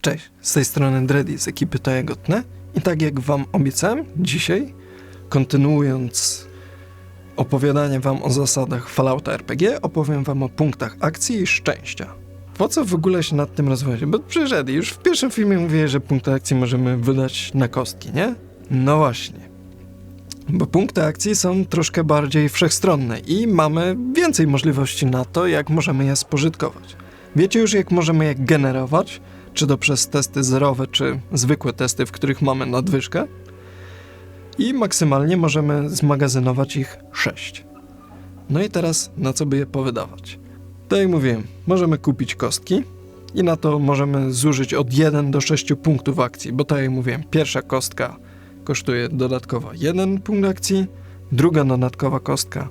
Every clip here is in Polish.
Cześć, z tej strony Dreddy z ekipy Tajegotne i tak jak wam obiecałem, dzisiaj, kontynuując opowiadanie wam o zasadach Fallouta RPG, opowiem wam o punktach akcji i szczęścia. Po co w ogóle się nad tym rozwodzić? Bo przecież już w pierwszym filmie mówiłeś, że punkty akcji możemy wydać na kostki, nie? No właśnie. Bo punkty akcji są troszkę bardziej wszechstronne i mamy więcej możliwości na to, jak możemy je spożytkować. Wiecie już, jak możemy je generować, czy to przez testy zerowe, czy zwykłe testy, w których mamy nadwyżkę. I maksymalnie możemy zmagazynować ich 6. No i teraz na co by je powydawać? Tak jak mówiłem, możemy kupić kostki i na to możemy zużyć od 1 do 6 punktów akcji, bo tak jak mówiłem, pierwsza kostka kosztuje dodatkowo 1 punkt akcji, druga dodatkowa kostka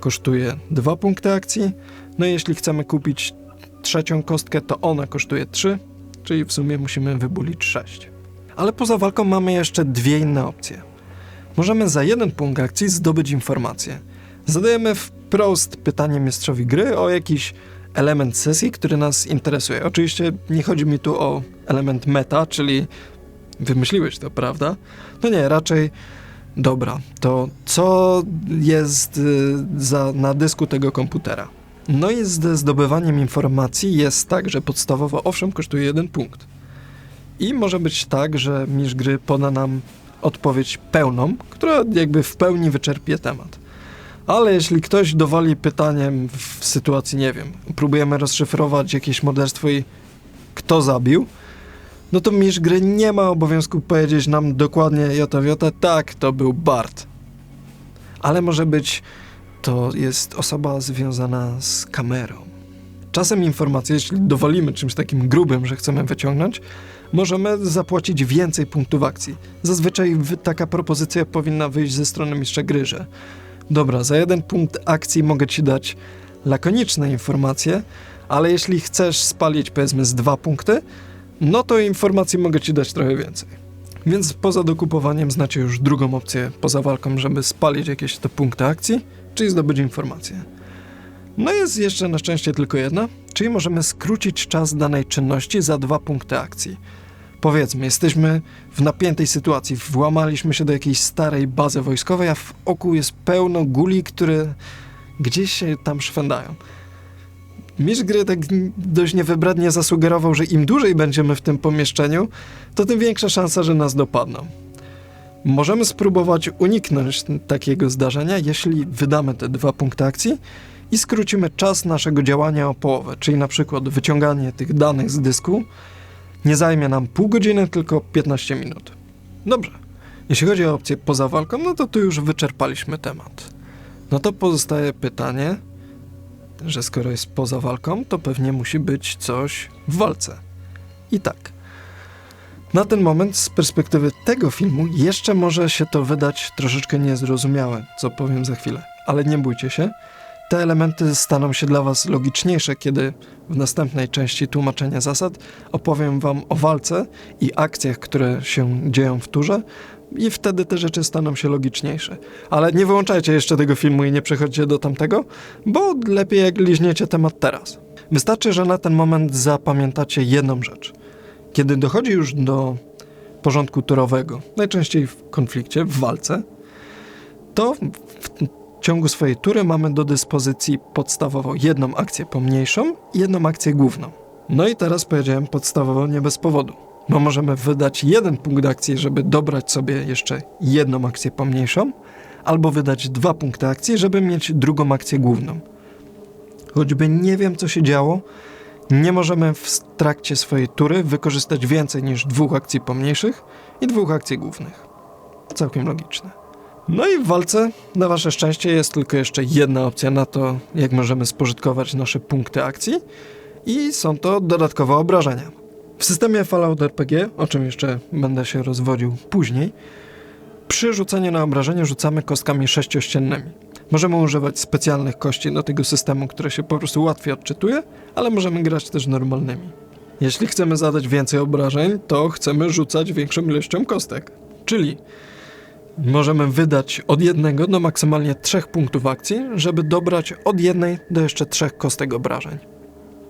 kosztuje 2 punkty akcji, no i jeśli chcemy kupić trzecią kostkę, to ona kosztuje 3, czyli w sumie musimy wybulić 6. Ale poza walką mamy jeszcze dwie inne opcje. Możemy za jeden punkt akcji zdobyć informację. Zadajemy wprost pytanie mistrzowi gry o jakiś element sesji, który nas interesuje. Oczywiście nie chodzi mi tu o element meta, czyli wymyśliłeś to, prawda? No nie, raczej dobra, to co jest y, za, na dysku tego komputera? No i z zdobywaniem informacji jest tak, że podstawowo owszem kosztuje jeden punkt. I może być tak, że mistrz gry poda nam odpowiedź pełną, która jakby w pełni wyczerpie temat. Ale jeśli ktoś dowali pytaniem w sytuacji, nie wiem, próbujemy rozszyfrować jakieś morderstwo i kto zabił, no to mistrz gry nie ma obowiązku powiedzieć nam dokładnie jota w jota, tak, to był Bart. Ale może być to jest osoba związana z kamerą. Czasem informacje, jeśli dowalimy czymś takim grubym, że chcemy wyciągnąć, możemy zapłacić więcej punktów akcji. Zazwyczaj wy- taka propozycja powinna wyjść ze strony mistrza gry, że dobra, za jeden punkt akcji mogę ci dać lakoniczne informacje, ale jeśli chcesz spalić powiedzmy z dwa punkty, no to informacji mogę ci dać trochę więcej. Więc poza dokupowaniem znacie już drugą opcję poza walką, żeby spalić jakieś te punkty akcji, czyli zdobyć informacje. No jest jeszcze na szczęście tylko jedna, czyli możemy skrócić czas danej czynności za dwa punkty akcji. Powiedzmy, jesteśmy w napiętej sytuacji, włamaliśmy się do jakiejś starej bazy wojskowej, a w oku jest pełno guli, które gdzieś się tam szwędają. Mistrz gry tak dość niewybrednie zasugerował, że im dłużej będziemy w tym pomieszczeniu, to tym większa szansa, że nas dopadną. Możemy spróbować uniknąć takiego zdarzenia, jeśli wydamy te dwa punkty akcji i skrócimy czas naszego działania o połowę, czyli na przykład wyciąganie tych danych z dysku nie zajmie nam pół godziny, tylko 15 minut. Dobrze. Jeśli chodzi o opcję poza walką, no to tu już wyczerpaliśmy temat. No to pozostaje pytanie, że skoro jest poza walką, to pewnie musi być coś w walce. I tak. Na ten moment, z perspektywy tego filmu, jeszcze może się to wydać troszeczkę niezrozumiałe, co powiem za chwilę. Ale nie bójcie się, te elementy staną się dla Was logiczniejsze, kiedy w następnej części tłumaczenia zasad opowiem Wam o walce i akcjach, które się dzieją w turze, i wtedy te rzeczy staną się logiczniejsze. Ale nie wyłączajcie jeszcze tego filmu i nie przechodźcie do tamtego, bo lepiej jak liźniecie temat teraz. Wystarczy, że na ten moment zapamiętacie jedną rzecz. Kiedy dochodzi już do porządku turowego, najczęściej w konflikcie, w walce, to w ciągu swojej tury mamy do dyspozycji podstawowo jedną akcję pomniejszą i jedną akcję główną. No i teraz powiedziałem podstawowo nie bez powodu, bo możemy wydać jeden punkt akcji, żeby dobrać sobie jeszcze jedną akcję pomniejszą, albo wydać dwa punkty akcji, żeby mieć drugą akcję główną. Choćby nie wiem, co się działo, nie możemy w trakcie swojej tury wykorzystać więcej niż dwóch akcji pomniejszych i dwóch akcji głównych. Całkiem logiczne. No i w walce, na wasze szczęście, jest tylko jeszcze jedna opcja na to, jak możemy spożytkować nasze punkty akcji i są to dodatkowe obrażenia. W systemie Fallout RPG, o czym jeszcze będę się rozwodził później, przy rzuceniu na obrażenie rzucamy kostkami sześciościennymi. Możemy używać specjalnych kości do tego systemu, które się po prostu łatwiej odczytuje, ale możemy grać też normalnymi. Jeśli chcemy zadać więcej obrażeń, to chcemy rzucać większą ilością kostek. Czyli możemy wydać od jednego do maksymalnie trzech punktów akcji, żeby dobrać od jednej do jeszcze trzech kostek obrażeń.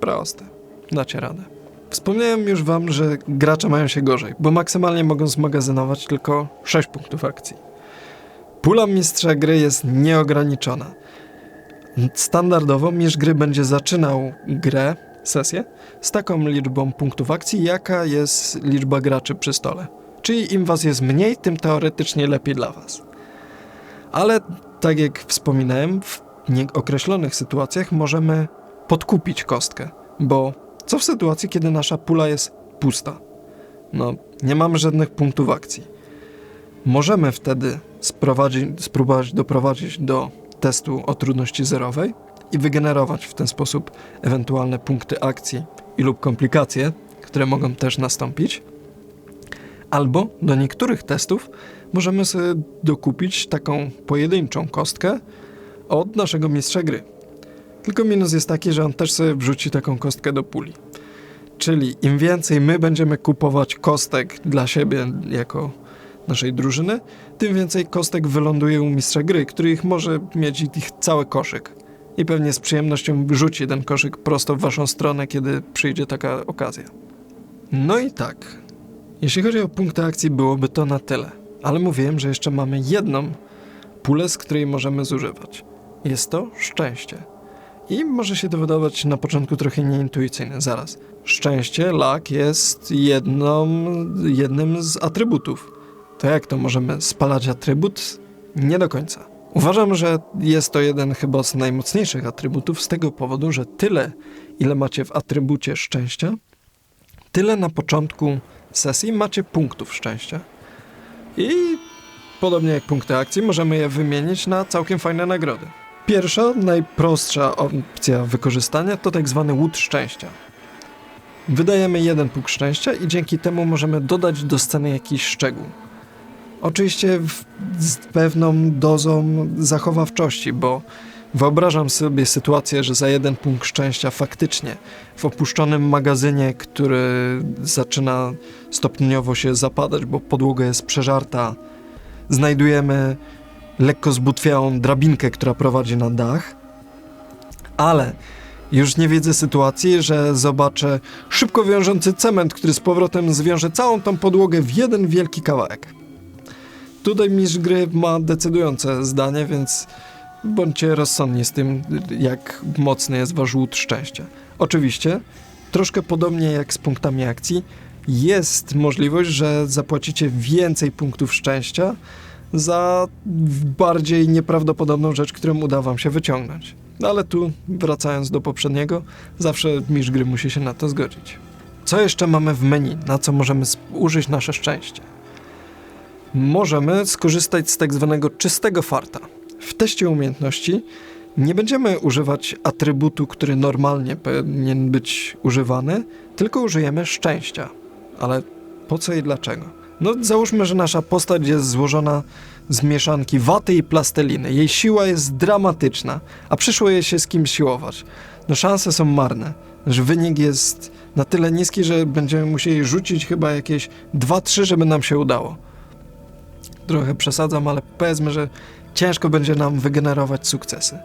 Proste. Dacie radę. Wspomniałem już wam, że gracze mają się gorzej, bo maksymalnie mogą zmagazynować tylko 6 punktów akcji. Pula mistrza gry jest nieograniczona. Standardowo mistrz gry będzie zaczynał grę, sesję, z taką liczbą punktów akcji, jaka jest liczba graczy przy stole. Czyli im was jest mniej, tym teoretycznie lepiej dla was. Ale tak jak wspominałem, w nieokreślonych sytuacjach możemy podkupić kostkę, bo co w sytuacji, kiedy nasza pula jest pusta? No, nie mamy żadnych punktów akcji. Możemy wtedy spróbować doprowadzić do testu o trudności zerowej i wygenerować w ten sposób ewentualne punkty akcji i lub komplikacje, które mogą też nastąpić. Albo do niektórych testów możemy sobie dokupić taką pojedynczą kostkę od naszego mistrza gry. Tylko minus jest taki, że on też sobie wrzuci taką kostkę do puli. Czyli im więcej my będziemy kupować kostek dla siebie jako naszej drużyny, tym więcej kostek wyląduje u mistrza gry, który ich może mieć ich cały koszyk. I pewnie z przyjemnością rzuci ten koszyk prosto w waszą stronę, kiedy przyjdzie taka okazja. No i tak. Jeśli chodzi o punkty akcji, byłoby to na tyle. Ale mówiłem, że jeszcze mamy jedną pulę, z której możemy zużywać. Jest to szczęście. I może się to wydawać na początku trochę nieintuicyjne. Zaraz. Szczęście, lak jest jedną, jednym z atrybutów. To jak to możemy spalać atrybut? Nie do końca. Uważam, że jest to jeden chyba z najmocniejszych atrybutów z tego powodu, że tyle, ile macie w atrybucie szczęścia, tyle na początku sesji macie punktów szczęścia. I podobnie jak punkty akcji, możemy je wymienić na całkiem fajne nagrody. Pierwsza, najprostsza opcja wykorzystania to tak zwany łód szczęścia. Wydajemy jeden punkt szczęścia i dzięki temu możemy dodać do sceny jakiś szczegół. Oczywiście z pewną dozą zachowawczości, bo wyobrażam sobie sytuację, że za jeden punkt szczęścia faktycznie w opuszczonym magazynie, który zaczyna stopniowo się zapadać, bo podłoga jest przeżarta, znajdujemy lekko zbutwiałą drabinkę, która prowadzi na dach, ale już nie widzę sytuacji, że zobaczę szybko wiążący cement, który z powrotem zwiąże całą tą podłogę w jeden wielki kawałek. Tutaj mistrz gry ma decydujące zdanie, więc bądźcie rozsądni z tym, jak mocny jest wasz łód szczęścia. Oczywiście, troszkę podobnie jak z punktami akcji, jest możliwość, że zapłacicie więcej punktów szczęścia za bardziej nieprawdopodobną rzecz, którą uda wam się wyciągnąć. No ale tu, wracając do poprzedniego, zawsze mistrz gry musi się na to zgodzić. Co jeszcze mamy w menu, na co możemy użyć nasze szczęście? Możemy skorzystać z tak zwanego czystego farta. W teście umiejętności nie będziemy używać atrybutu, który normalnie powinien być używany, tylko użyjemy szczęścia. Ale po co i dlaczego? No załóżmy, że nasza postać jest złożona z mieszanki waty i plasteliny. Jej siła jest dramatyczna, a przyszło jej się z kimś siłować. No szanse są marne, że wynik jest na tyle niski, że będziemy musieli rzucić chyba jakieś 2-3, żeby nam się udało trochę przesadzam, ale powiedzmy, że ciężko będzie nam wygenerować sukcesy.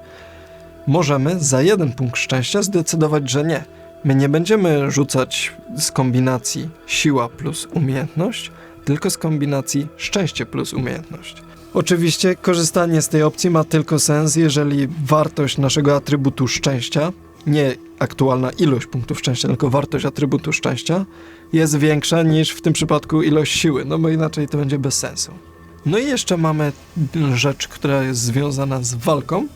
Możemy za jeden punkt szczęścia zdecydować, że nie. My nie będziemy rzucać z kombinacji siła plus umiejętność, tylko z kombinacji szczęście plus umiejętność. Oczywiście korzystanie z tej opcji ma tylko sens, jeżeli wartość naszego atrybutu szczęścia, nie aktualna ilość punktów szczęścia, tylko wartość atrybutu szczęścia jest większa niż w tym przypadku ilość siły, no bo inaczej to będzie bez sensu. No i jeszcze mamy rzecz, która jest związana z walką,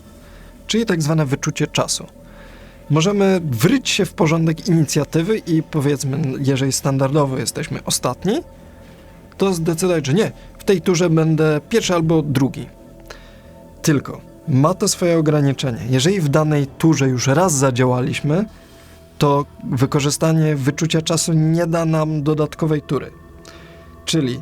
czyli tak zwane wyczucie czasu. Możemy wryć się w porządek inicjatywy i powiedzmy, jeżeli standardowo jesteśmy ostatni, to zdecydować, że nie, w tej turze będę pierwszy albo drugi. Tylko ma to swoje ograniczenie. Jeżeli w danej turze już raz zadziałaliśmy, to wykorzystanie wyczucia czasu nie da nam dodatkowej tury. Czyli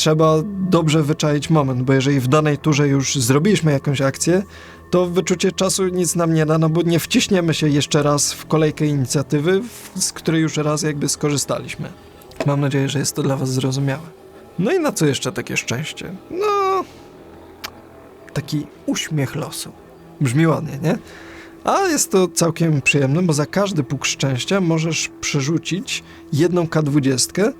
trzeba dobrze wyczaić moment, bo jeżeli w danej turze już zrobiliśmy jakąś akcję, to wyczucie czasu nic nam nie da, no bo nie wciśniemy się jeszcze raz w kolejkę inicjatywy, z której już raz jakby skorzystaliśmy. Mam nadzieję, że jest to dla Was zrozumiałe. No i na co jeszcze takie szczęście? No, taki uśmiech losu. Brzmi ładnie, nie? A jest to całkiem przyjemne, bo za każdy punkt szczęścia możesz przerzucić jedną K20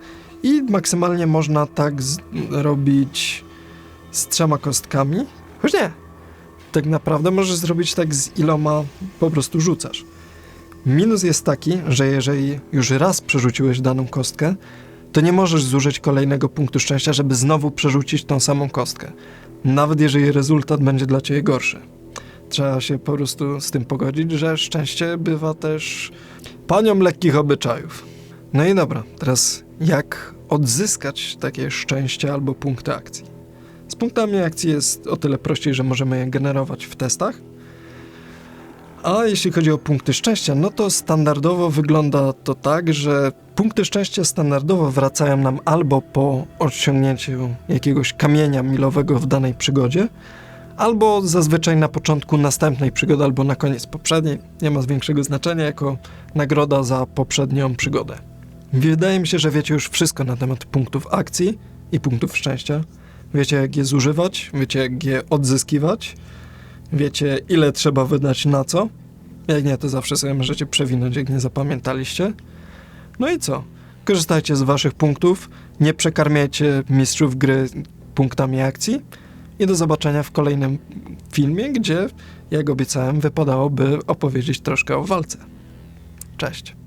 i maksymalnie można tak z- robić z trzema kostkami. Choć nie. Tak naprawdę możesz zrobić tak z iloma po prostu rzucasz. Minus jest taki, że jeżeli już raz przerzuciłeś daną kostkę, to nie możesz zużyć kolejnego punktu szczęścia, żeby znowu przerzucić tą samą kostkę. Nawet jeżeli rezultat będzie dla ciebie gorszy. Trzeba się po prostu z tym pogodzić, że szczęście bywa też panią lekkich obyczajów. No i dobra, teraz jak odzyskać takie szczęście albo punkty akcji? Z punktami akcji jest o tyle prościej, że możemy je generować w testach. A jeśli chodzi o punkty szczęścia, no to standardowo wygląda to tak, że punkty szczęścia standardowo wracają nam albo po osiągnięciu jakiegoś kamienia milowego w danej przygodzie, albo zazwyczaj na początku następnej przygody, albo na koniec poprzedniej. Nie ma większego znaczenia jako nagroda za poprzednią przygodę. Wydaje mi się, że wiecie już wszystko na temat punktów akcji i punktów szczęścia. Wiecie, jak je zużywać, wiecie, jak je odzyskiwać, wiecie, ile trzeba wydać na co. Jak nie, to zawsze sobie możecie przewinąć, jak nie zapamiętaliście. No i co? Korzystajcie z waszych punktów, nie przekarmiajcie mistrzów gry punktami akcji i do zobaczenia w kolejnym filmie, gdzie, jak obiecałem, wypadałoby opowiedzieć troszkę o walce. Cześć.